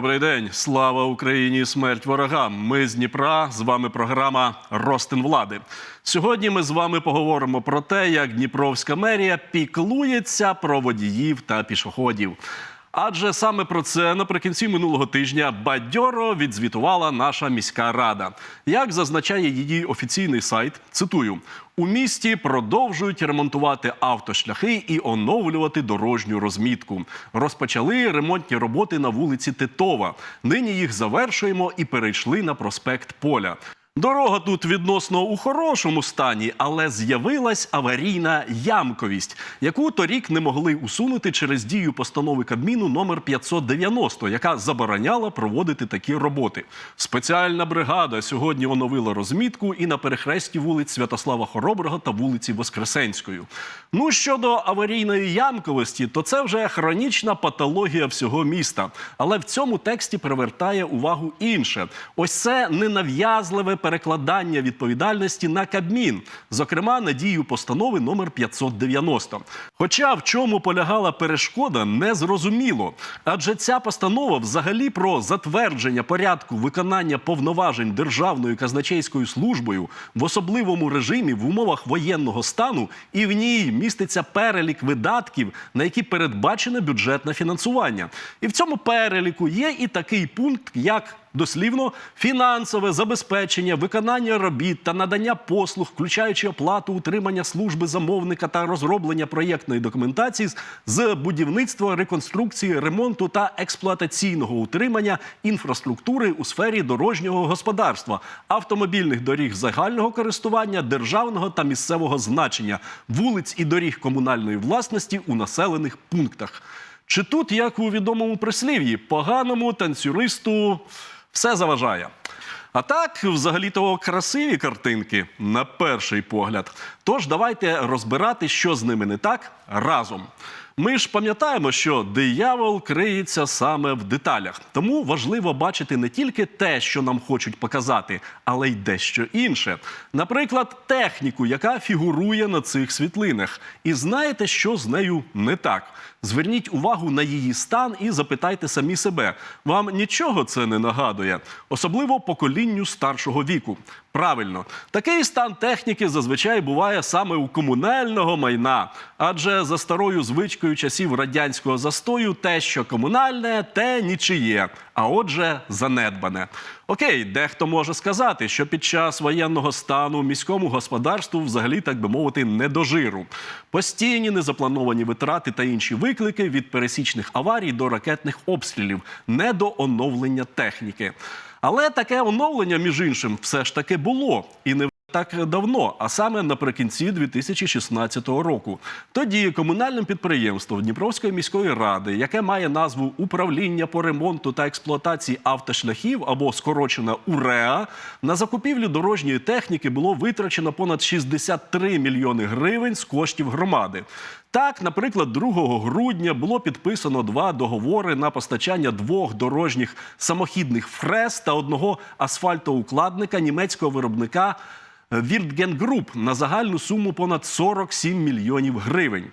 Добрий день, слава Україні, смерть ворогам. Ми з Дніпра. З вами програма Ростин влади. Сьогодні ми з вами поговоримо про те, як Дніпровська мерія піклується про водіїв та пішоходів. Адже саме про це наприкінці минулого тижня бадьоро відзвітувала наша міська рада. Як зазначає її офіційний сайт, цитую: у місті продовжують ремонтувати автошляхи і оновлювати дорожню розмітку. Розпочали ремонтні роботи на вулиці Титова. Нині їх завершуємо і перейшли на проспект Поля. Дорога тут відносно у хорошому стані, але з'явилась аварійна ямковість, яку торік не могли усунути через дію постанови Кабміну номер 590, яка забороняла проводити такі роботи. Спеціальна бригада сьогодні оновила розмітку і на перехресті вулиць Святослава Хороброго та вулиці Воскресенської. Ну щодо аварійної ямковості, то це вже хронічна патологія всього міста. Але в цьому тексті привертає увагу інше: ось це ненав'язливе перекладання відповідальності на Кабмін, зокрема на дію постанови номер 590. Хоча в чому полягала перешкода, не зрозуміло. Адже ця постанова взагалі про затвердження порядку виконання повноважень Державною казначейською службою в особливому режимі в умовах воєнного стану, і в ній міститься перелік видатків, на які передбачене бюджетне фінансування. І в цьому переліку є і такий пункт, як Дослівно фінансове забезпечення, виконання робіт та надання послуг, включаючи оплату утримання служби замовника та розроблення проєктної документації з- будівництва, реконструкції, ремонту та експлуатаційного утримання інфраструктури у сфері дорожнього господарства, автомобільних доріг загального користування, державного та місцевого значення, вулиць і доріг комунальної власності у населених пунктах. Чи тут, як у відомому прислів'ї, поганому танцюристу все заважає? А так, взагалі-то красиві картинки на перший погляд. Тож давайте розбирати, що з ними не так разом. Ми ж пам'ятаємо, що диявол криється саме в деталях. Тому важливо бачити не тільки те, що нам хочуть показати, але й дещо інше. Наприклад, техніку, яка фігурує на цих світлинах. І знаєте, що з нею не так. Зверніть увагу на її стан і запитайте самі себе: вам нічого це не нагадує, особливо поколінню старшого віку. Правильно, такий стан техніки зазвичай буває саме у комунального майна, адже за старою звичкою часів радянського застою, те, що комунальне, те нічиє, а отже, занедбане. Окей, дехто може сказати, що під час воєнного стану міському господарству взагалі, так би мовити, не до жиру. Постійні незаплановані витрати та інші виклики від пересічних аварій до ракетних обстрілів, не до оновлення техніки. Але таке оновлення, між іншим, все ж таки було і не так давно, а саме наприкінці 2016 року. Тоді комунальним підприємством Дніпровської міської ради, яке має назву Управління по ремонту та експлуатації автошляхів або скорочена УРЕА, на закупівлю дорожньої техніки було витрачено понад 63 мільйони гривень з коштів громади. Так, наприклад, 2 грудня було підписано два договори на постачання двох дорожніх самохідних фрез та одного асфальтоукладника німецького виробника Віртген Груп на загальну суму понад 47 мільйонів гривень.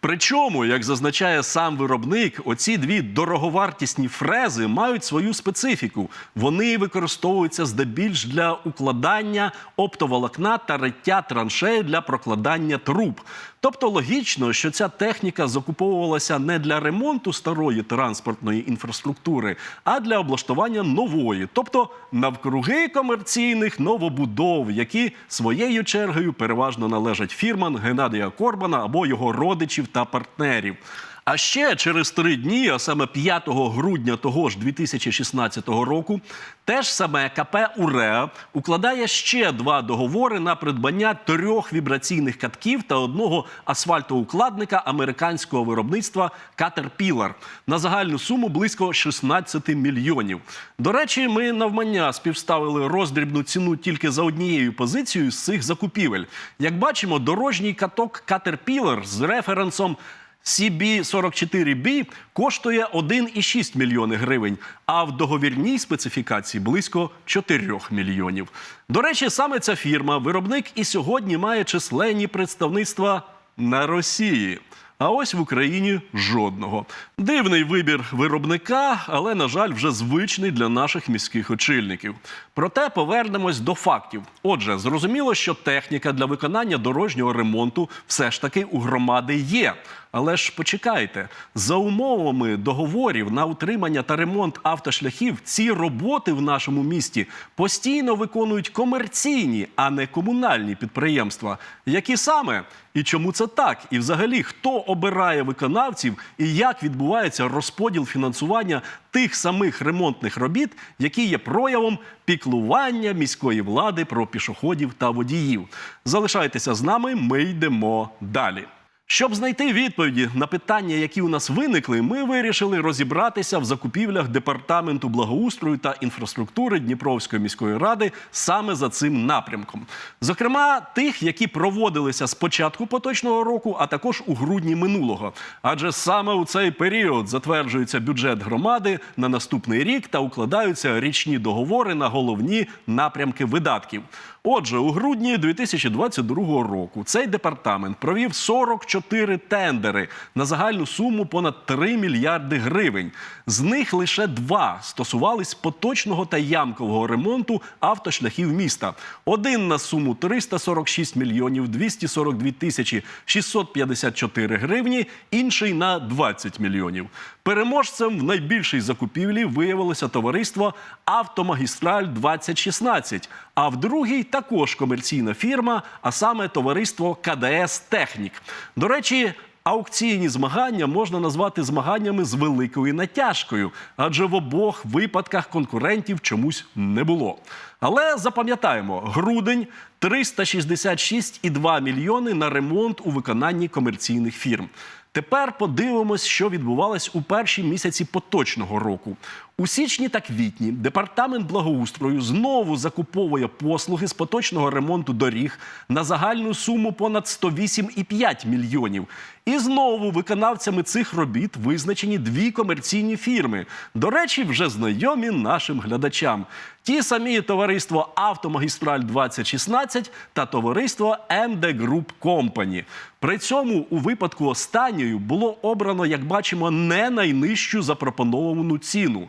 Причому, як зазначає сам виробник, оці дві дороговартісні фрези мають свою специфіку. Вони використовуються здебільш для укладання оптоволокна та риття траншеї для прокладання труб. Тобто логічно, що ця техніка закуповувалася не для ремонту старої транспортної інфраструктури, а для облаштування нової, тобто навкруги комерційних новобудов, які своєю чергою переважно належать фірмам Геннадія Корбана або його родичів та партнерів. А ще через три дні, а саме 5 грудня того ж 2016 року, теж саме КП УРЕА укладає ще два договори на придбання трьох вібраційних катків та одного асфальтоукладника американського виробництва Caterpillar на загальну суму близько 16 мільйонів. До речі, ми навмання співставили роздрібну ціну тільки за однією позицією з цих закупівель. Як бачимо, дорожній каток Caterpillar з референсом CB44B коштує 1,6 мільйони гривень, а в договірній специфікації близько 4 мільйонів. До речі, саме ця фірма, виробник і сьогодні має численні представництва на Росії. А ось в Україні жодного. Дивний вибір виробника, але, на жаль, вже звичний для наших міських очільників. Проте повернемось до фактів. Отже, зрозуміло, що техніка для виконання дорожнього ремонту все ж таки у громади є. Але ж почекайте, за умовами договорів на утримання та ремонт автошляхів, ці роботи в нашому місті постійно виконують комерційні, а не комунальні підприємства. Які саме і чому це так? І взагалі хто обирає виконавців і як відбувається розподіл фінансування тих самих ремонтних робіт, які є проявом піклування міської влади про пішоходів та водіїв? Залишайтеся з нами, ми йдемо далі. Щоб знайти відповіді на питання, які у нас виникли, ми вирішили розібратися в закупівлях департаменту благоустрою та інфраструктури Дніпровської міської ради саме за цим напрямком. Зокрема, тих, які проводилися з початку поточного року, а також у грудні минулого. Адже саме у цей період затверджується бюджет громади на наступний рік та укладаються річні договори на головні напрямки видатків. Отже, у грудні 2022 року цей департамент провів 44 тендери на загальну суму понад 3 мільярди гривень. З них лише два стосувались поточного та ямкового ремонту автошляхів міста. Один на суму 346 мільйонів 242 тисячі 654 гривні, інший на 20 мільйонів. Переможцем в найбільшій закупівлі виявилося товариство Автомагістраль 2016 а в другій також комерційна фірма, а саме товариство КДС Технік. До речі, аукційні змагання можна назвати змаганнями з великою натяжкою, адже в обох випадках конкурентів чомусь не було. Але запам'ятаємо, грудень 366,2 мільйони на ремонт у виконанні комерційних фірм. Тепер подивимось, що відбувалось у перші місяці поточного року. У січні та квітні департамент благоустрою знову закуповує послуги з поточного ремонту доріг на загальну суму понад 108,5 мільйонів. І знову виконавцями цих робіт визначені дві комерційні фірми. До речі, вже знайомі нашим глядачам. Ті самі товариство Автомагістраль 2016 та товариство МД Group Company. При цьому у випадку останньої було обрано, як бачимо, не найнижчу запропоновану ціну.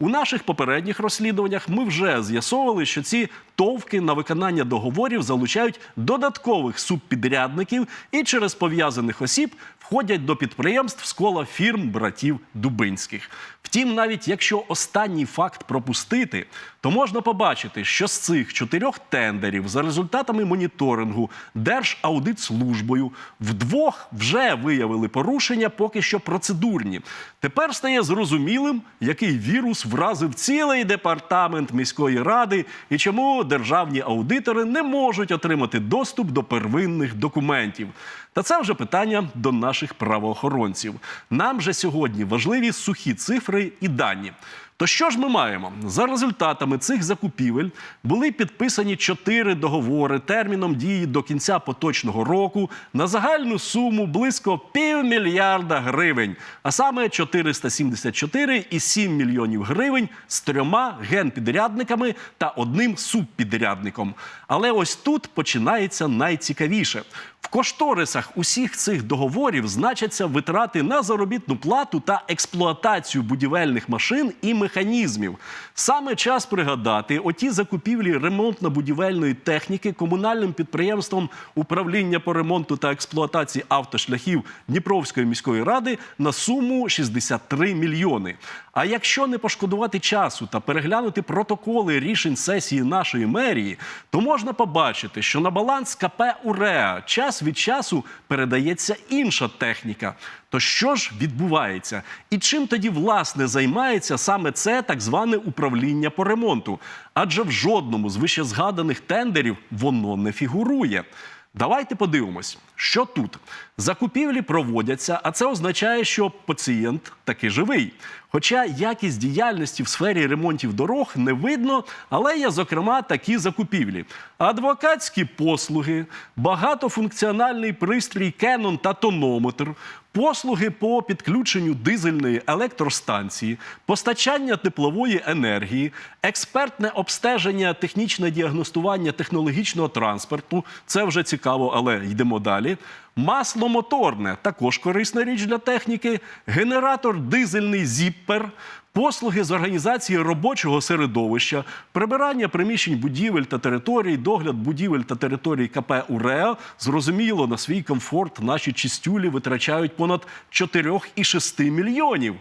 У наших попередніх розслідуваннях ми вже з'ясовували, що ці товки на виконання договорів залучають додаткових субпідрядників і через пов'язаних осіб входять до підприємств з кола фірм братів Дубинських. Втім, навіть якщо останній факт пропустити, то можна побачити, що з цих чотирьох тендерів за результатами моніторингу Держаудитслужбою вдвох вже виявили порушення, поки що процедурні. Тепер стає зрозумілим, який вірус вразив цілий департамент міської ради і чому державні аудитори не можуть отримати доступ до первинних документів. Та це вже питання до наших правоохоронців. Нам же сьогодні важливі сухі цифри і дані. То що ж ми маємо? За результатами цих закупівель були підписані чотири договори терміном дії до кінця поточного року на загальну суму близько півмільярда гривень, а саме 474,7 мільйонів гривень з трьома генпідрядниками та одним субпідрядником. Але ось тут починається найцікавіше. Кошторисах усіх цих договорів значаться витрати на заробітну плату та експлуатацію будівельних машин і механізмів. Саме час пригадати оті закупівлі ремонтно-будівельної техніки комунальним підприємством управління по ремонту та експлуатації автошляхів Дніпровської міської ради на суму 63 мільйони. А якщо не пошкодувати часу та переглянути протоколи рішень сесії нашої мерії, то можна побачити, що на баланс КП УРЕА час від часу передається інша техніка. То що ж відбувається? І чим тоді власне займається саме це так зване управління по ремонту? Адже в жодному з вищезгаданих тендерів воно не фігурує. Давайте подивимось, що тут. Закупівлі проводяться, а це означає, що пацієнт таки живий. Хоча якість діяльності в сфері ремонтів дорог не видно, але є, зокрема, такі закупівлі: адвокатські послуги, багатофункціональний пристрій Canon та тонометр, послуги по підключенню дизельної електростанції, постачання теплової енергії, експертне обстеження, технічне діагностування технологічного транспорту. Це вже цікаво, але йдемо далі. Масло моторне також корисна річ для техніки, генератор дизельний зіппер, послуги з організації робочого середовища, прибирання приміщень будівель та територій, догляд будівель та територій КП УРЕА. Зрозуміло, на свій комфорт наші чистюлі витрачають понад 4,6 мільйонів.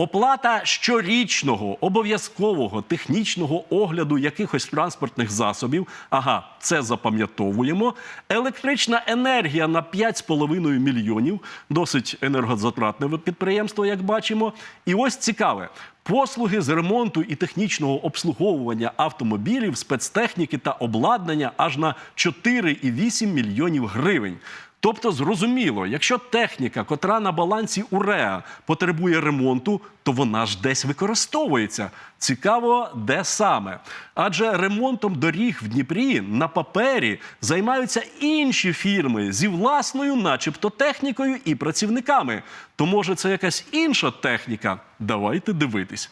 Оплата щорічного обов'язкового технічного огляду якихось транспортних засобів. Ага, це запам'ятовуємо. Електрична енергія на 5,5 мільйонів. Досить енергозатратне підприємство, як бачимо. І ось цікаве. Послуги з ремонту і технічного обслуговування автомобілів, спецтехніки та обладнання аж на 4,8 мільйонів гривень. Тобто, зрозуміло, якщо техніка, котра на балансі УРЕА потребує ремонту, то вона ж десь використовується. Цікаво, де саме. Адже ремонтом доріг в Дніпрі на папері займаються інші фірми зі власною, начебто, технікою і працівниками. То може це якась інша техніка? Давайте дивитись.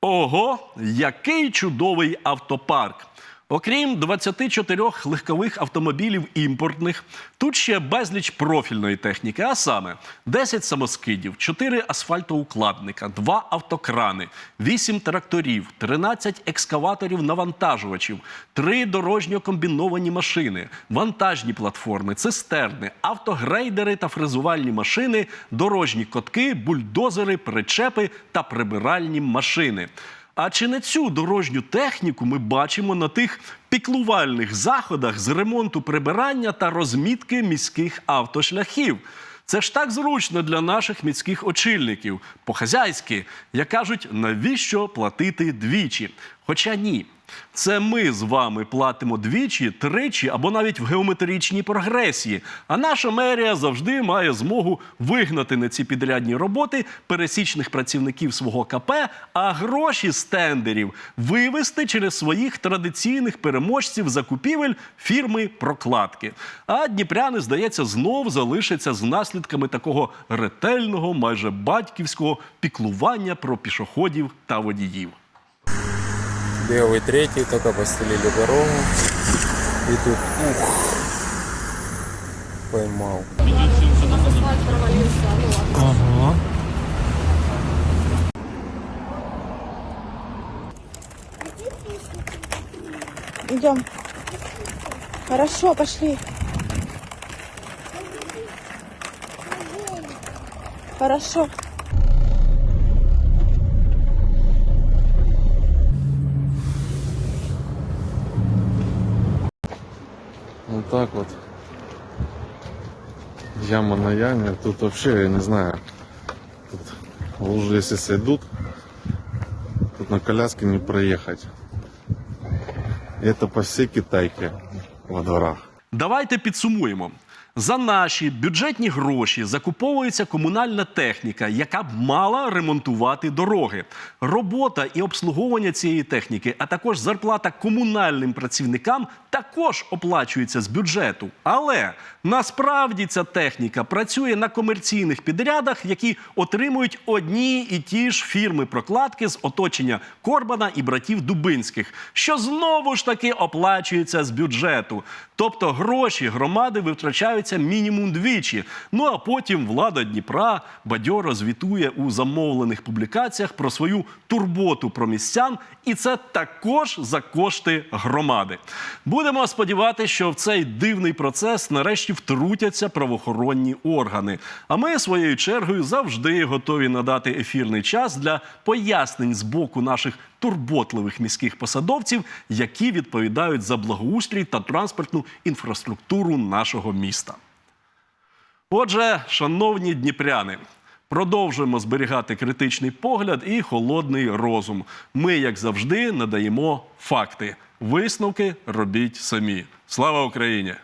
Ого, який чудовий автопарк! Окрім 24 легкових автомобілів імпортних, тут ще безліч профільної техніки, а саме 10 самоскидів, 4 асфальтоукладника, 2 автокрани, 8 тракторів, 13 екскаваторів-навантажувачів, 3 дорожньо комбіновані машини, вантажні платформи, цистерни, автогрейдери та фрезувальні машини, дорожні котки, бульдозери, причепи та прибиральні машини. А чи не цю дорожню техніку ми бачимо на тих піклувальних заходах з ремонту прибирання та розмітки міських автошляхів? Це ж так зручно для наших міських очільників. По-хазяйськи, як кажуть, навіщо платити двічі? Хоча ні. Це ми з вами платимо двічі, тричі або навіть в геометричній прогресії. А наша мерія завжди має змогу вигнати на ці підрядні роботи пересічних працівників свого КП, а гроші з тендерів вивести через своїх традиційних переможців закупівель фірми прокладки. А дніпряни, здається, знов залишаться з наслідками такого ретельного, майже батьківського піклування про пішоходів та водіїв. Белый третий, только постелили дорогу. И тут, ух, поймал. Ага. Идем. Хорошо, пошли. Хорошо. Так вот. Яма на яме. Тут вообще, я не знаю. Тут лужи, если сойдут, тут на коляске не проехать. Это по всей Китайке во дворах. Давайте підсумуємо. За наші бюджетні гроші закуповується комунальна техніка, яка б мала ремонтувати дороги. Робота і обслуговування цієї техніки, а також зарплата комунальним працівникам також оплачується з бюджету. Але насправді ця техніка працює на комерційних підрядах, які отримують одні і ті ж фірми прокладки з оточення Корбана і братів Дубинських, що знову ж таки оплачується з бюджету. Тобто гроші громади витрачаються мінімум двічі. Ну а потім влада Дніпра бадьоро звітує у замовлених публікаціях про свою турботу про містян, і це також за кошти громади. Будемо сподіватися, що в цей дивний процес нарешті втрутяться правоохоронні органи. А ми своєю чергою завжди готові надати ефірний час для пояснень з боку наших турботливих міських посадовців, які відповідають за благоустрій та транспортну інфраструктуру нашого міста. Отже, шановні дніпряни, продовжуємо зберігати критичний погляд і холодний розум. Ми, як завжди, надаємо факти. Висновки робіть самі. Слава Україні!